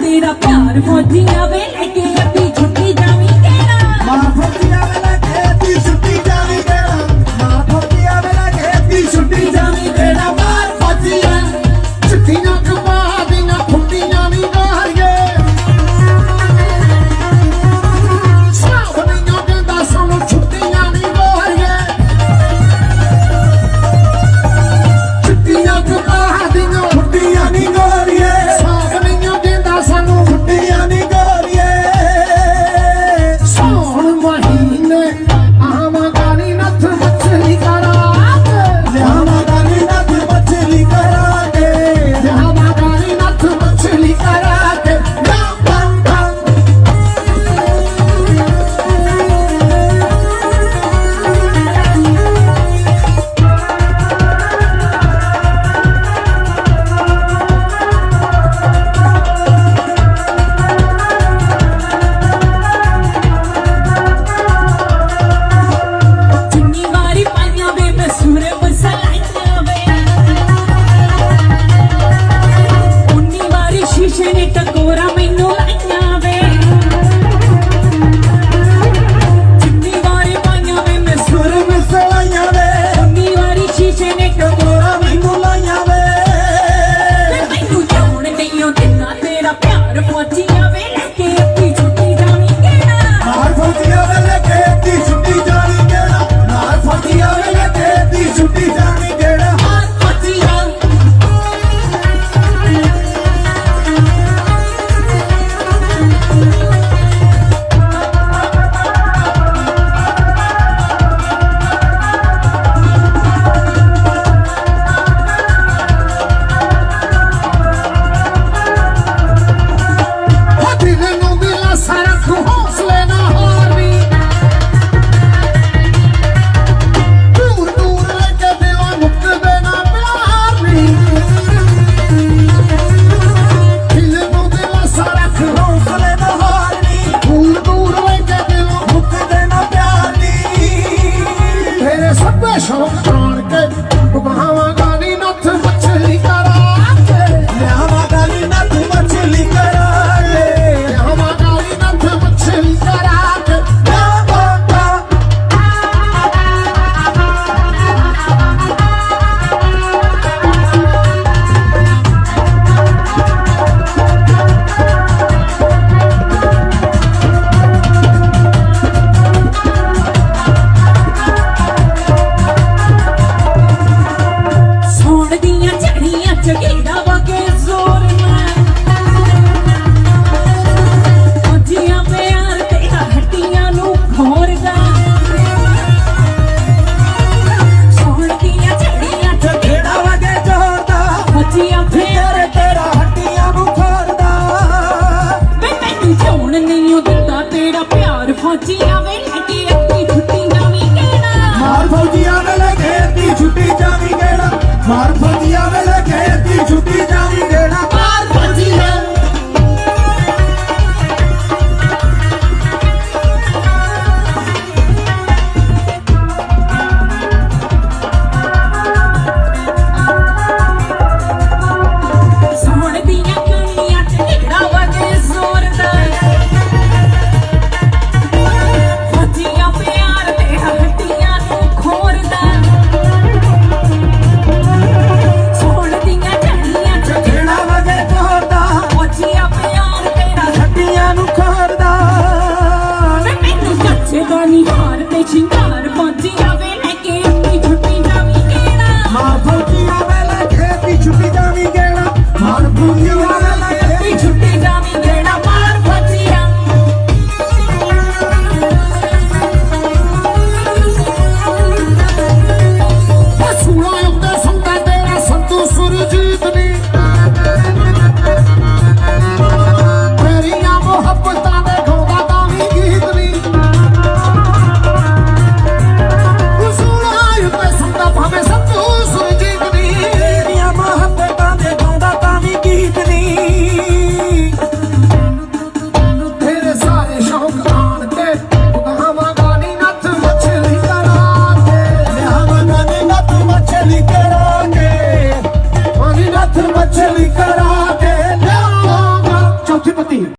ਤੇਰਾ ਪਿਆਰ ਫੌਜੀਆਂ ਵੇ ਫੌਜੀਆਂ ਵੇ ਲੈ ਕੇ ਅੱਧੀ ਛੁੱਟੀ ਜਾਵੀਂ ਕਿਹੜਾ ਮਾਰ ਫੌਜੀਆਂ ਵੇ ਲੈ ਕੇ ਅੱਧੀ ਛੁੱਟੀ ਜਾਵੀਂ ਕਿਹੜਾ ਮਾਰ